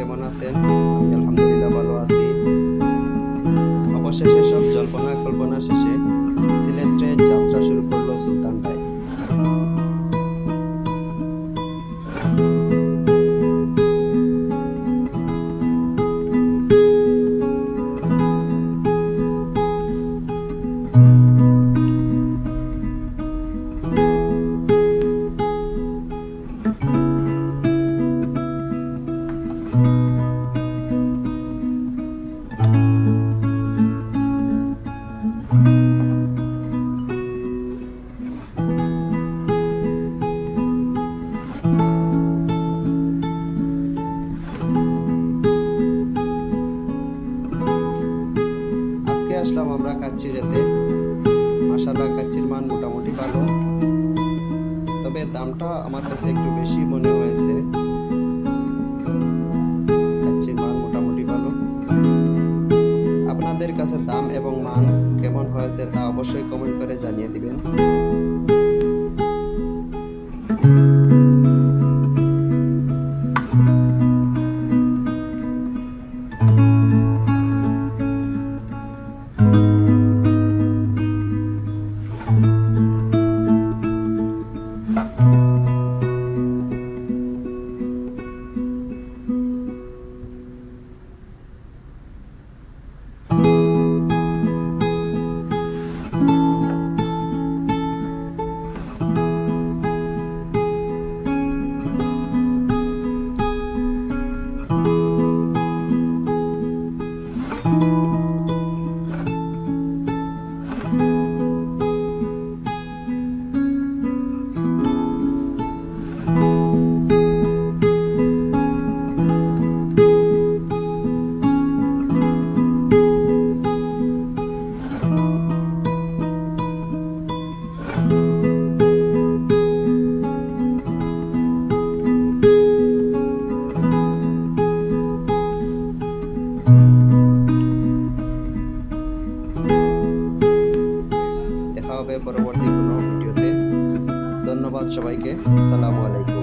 কেমন আছেন? আমি আলহামদুলিল্লাহ ভালো আছি। অবশেষে আসলাম আমরা কাচ্চিরেতে মাসাল্লাহ কাচ্চির মান মোটামুটি ভালো। তবে দামটা আমার কাছে একটু বেশি মনে হয়েছে। কাচ্চির মান মোটামুটি ভালো। আপনাদের কাছে দাম এবং মান কেমন হয়েছে তা অবশ্যই কমেন্ট করে জানিয়ে দিবেন। হবে পরবর্তী কোনো ভিডিওতে। ধন্যবাদ সবাইকে। আসসালামু আলাইকুম।